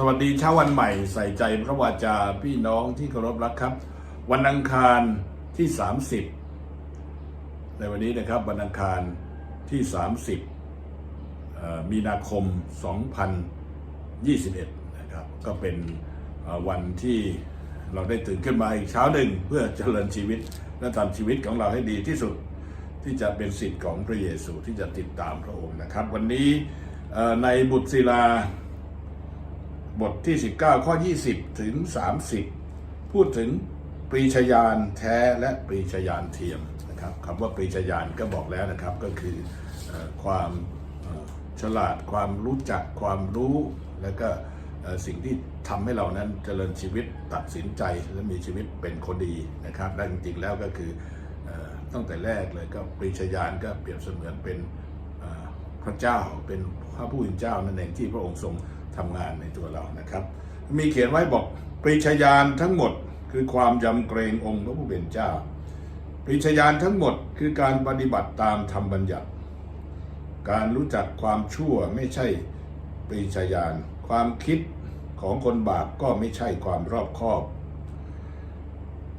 สวัสดีเช้าวันใหม่ใส่ใจพระวาจาพี่น้องที่เคารพรักครับ วันอังคารที่ 30 ในวันนี้นะครับวันอังคารที่ 30 มีนาคม 2021 นะครับ ก็เป็นวันที่เราได้ตื่นขึ้นมาอีกเช้าหนึ่งเพื่อเจริญชีวิตและทำชีวิตของเราให้ดีที่สุดที่จะเป็นสิทธิ์ของพระเยซูที่จะติดตามพระองค์นะครับ วันนี้ในบุตรศิลา บทที่ 19 ข้อ 20 ถึง 30 พูดถึงปรีชญาณแท้และปรีชญาณเทียมนะครับคำว่าปรีชญาณก็บอกแล้วนะครับก็คืออความฉลาดความรู้จักความรู้ และก็สิ่งที่ทำให้เรานั้นเจริญชีวิตตัดสินใจและมีชีวิตเป็นคนดีนะครับและจริงๆแล้วก็คืออตั้งแต่แรกเลยก็ปรีชญาณก็เปรียบเสมือนเป็นพระเจ้าเป็นพระผู้เป็นเจ้านั่นเองที่พระองค์ทรง ทำงานในตัวเรานะครับ มีเขียนไว้บอกปริชญาณทั้งหมดคือความยำเกรงองค์พระผู้เป็นเจ้า ปริชญาณทั้งหมดคือการปฏิบัติตามธรรมบัญญัติ การรู้จักความชั่วไม่ใช่ปริชญาณความคิดของคนบาปก็ไม่ใช่ความรอบคอบ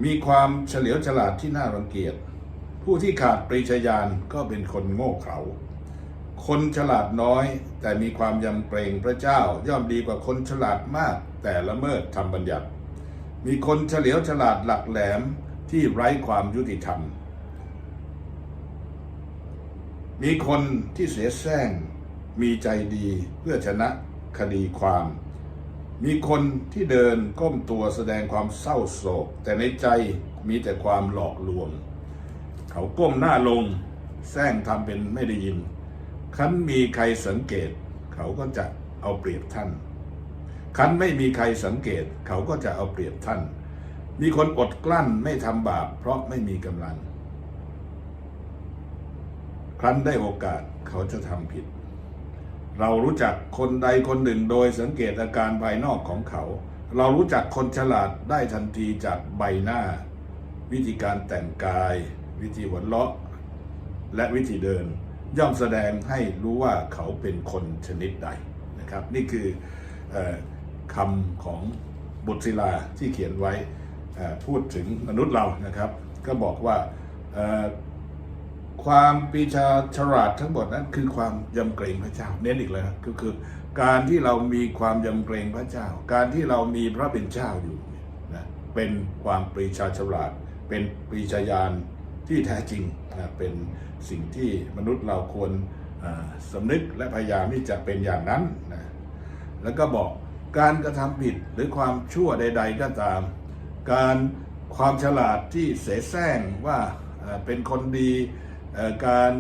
มีความเฉลียวฉลาดที่น่ารังเกียจ ผู้ที่ขาดปริชญาณก็เป็นคนโง่เขลา คนฉลาดน้อยแต่มีความยำเกรงพระเจ้า ย่อมดีกว่าคนฉลาดมาก แต่ละเมิดธรรมบัญญัติ มีคนเฉลียวฉลาดหลักแหลมที่ไร้ความยุติธรรม มีคนที่เสียแซงมีใจดีเพื่อชนะคดีความ มีคนที่เดินก้มตัวแสดงความเศร้าโศก แต่ในใจมีแต่ความหลอกลวง เขาก้มหน้าลงแซงทำเป็นไม่ได้ยิน คันมีใครสังเกต เขาก็จะเอาเปรียบท่าน คันไม่มีใครสังเกต เขาก็จะเอาเปรียบท่าน มีคนอดกลั้นไม่ทำบาปเพราะไม่มีกำลัง ครั้นได้โอกาสเขาจะทำผิด เรารู้จักคนใดคนหนึ่งโดยสังเกตอาการภายนอกของเขา เรารู้จักคนฉลาดได้ทันทีจากใบหน้า วิธีการแต่งกาย วิธีหัวเราะ และวิธีเดิน ย่อมแสดงให้รู้ว่าเขาเป็นคนชนิดใดนะครับ นี่คืออคำของบุตรศิลาที่เขียนไว้พูดถึงมนุษย์เรานะครับ ก็บอกว่าความปีชาฉลาดทั้งหมดนั้นคือความยำเกรงพระเจ้า เน้นอีกเลยนะก็คือการที่เรามีความยำเกรงพระเจ้า การที่เรามีพระเป็นเจ้าอยู่นะเป็นความปรีชาฉลาด เป็นปรีชาญาณ ที่แท้จริงนะเป็นสิ่งที่มนุษย์เราควรสำนึกและพยายามที่จะเป็นอย่างนั้นนะแล้วก็บอกการกระทำผิดหรือความชั่วใด ๆ ก็ตาม การความฉลาดที่เสแสร้งว่าเป็นคนดีการ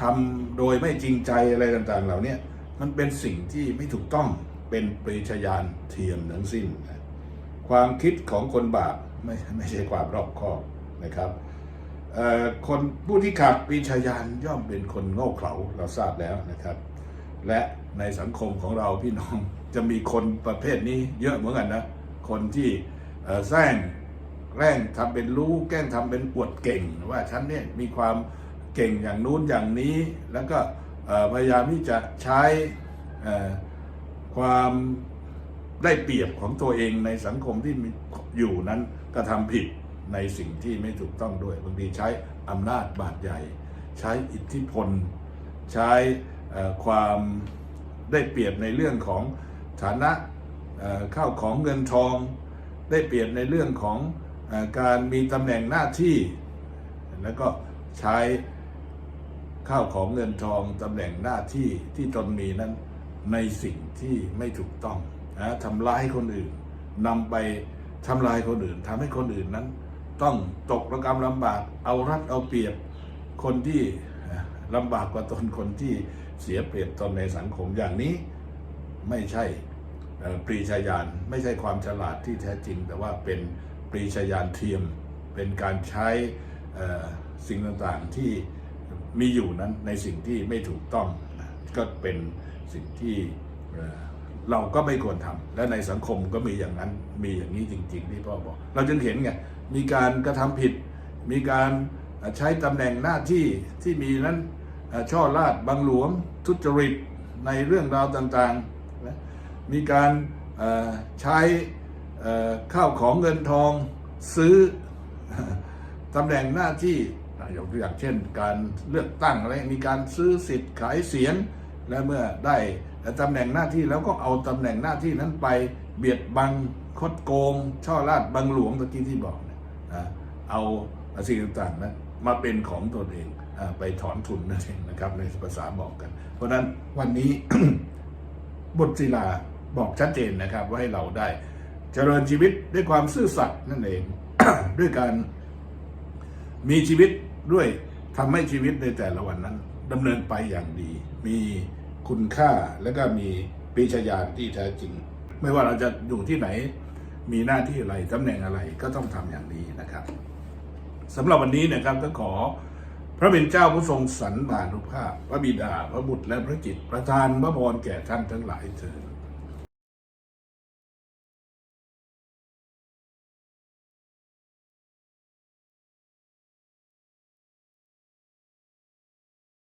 ทำโดยไม่จริงใจอะไรต่างๆ เหล่านี้มันเป็นสิ่งที่ไม่ถูกต้องเป็นปริชญาณเทียมทั้งสิ้น ความคิดของคนบาปไม่ไม่ใช่ความรอบคอบนะครับ คนผู้ที่ขาดปริชญาณย่อมเป็นคนโง่เขลาเราทราบแล้วนะครับ และในสังคมของเราพี่น้องจะมีคนประเภทนี้เยอะเหมือนกันนะ คนที่แซงแกล้งทำเป็นรู้แกล้งทำเป็นอวดเก่ง ว่าฉันเนี่ยมีความเก่งอย่างนู้นอย่างนี้ แล้วก็พยายามที่จะใช้ความได้เปรียบของตัวเองในสังคมที่มีอยู่นั้นก็ทำผิด ในสิ่งที่ไม่ถูกต้องด้วย บางทีใช้อำนาจบาดใหญ่ ใช้อิทธิพล ใช้ความได้เปรียบในเรื่องของฐานะเข้าของเงินทอง ได้เปรียบในเรื่องของอการมีตำแหน่งหน้าที่ แล้วก็ใช้ข้าวของเงินทองตำแหน่งหน้าที่ที่ตนมีนั้นในสิ่งที่ไม่ถูกต้องนะทำร้ายคนอื่นนำไปทำลายคนอื่นทำให้คนอื่นนั้น ต้องตกระกรรมลำบากเอารัดเอาเปรียบคนที่ลำบากกว่าตนคนที่เสียเปรียบตนในสังคมอย่างนี้ไม่ใช่ปรีชาญาณไม่ใช่ความฉลาดที่แท้จริง แต่ว่าเป็นปรีชาญาณเทียม เป็นการใช้สิ่งต่างๆที่มีอยู่นั้นในสิ่งที่ไม่ถูกต้อง ก็เป็นสิ่งที่เราก็ไม่ควรทำและในสังคมก็มีอย่างนั้นมีอย่างนี้จริง ๆ ที่พ่อบอก เราจึงเห็นไง มีการกระทำผิด มีการใช้ตำแหน่งหน้าที่ที่มีนั้นช่อราดบังหลวงทุจริตในเรื่องราวต่างๆ มีการใช้ข้าวของเงินทองซื้อตำแหน่งหน้าที่ยกตัวอย่างเช่น การเลือกตั้งอะไรมีการซื้อสิทธิ์ขายเสียง และเมื่อได้ตำแหน่งหน้าที่แล้วก็เอาตำแหน่งหน้าที่นั้นไปเบียดบังคดโกง ช่อราดบังหลวงตะกี้ที่บอก นะเอาสิ่งต่างๆนั้นมาเป็นของตนเองอไปถอนทุนนั่นเองนะครับ ในภาษาบอกกัน เพราะนั้นวันนี้บทศิลาบอกชัดเจนนะครับ ว่าให้เราได้ เจริญชีวิตด้วยความซื่อสัตย์นั่นเอง ด้วยการมีชีวิตด้วยทำให้ชีวิตในแต่ละวันนั้นดำเนินไปอย่างดี มีคุณค่าและก็มีปีชญาณที่แท้จริง ไม่ว่าเราจะอยู่ที่ไหน มีหน้าที่อะไรตำแหน่งอะไรก็ต้องทำอย่างนี้นะครับสำหรับวันนี้นะครับก็ขอพระเป็นเจ้าผู้ทรงสรรบานุภาพ พระบิดา พระบุตรและพระจิต ประทานพระพรแก่ท่านทั้งหลายเถิด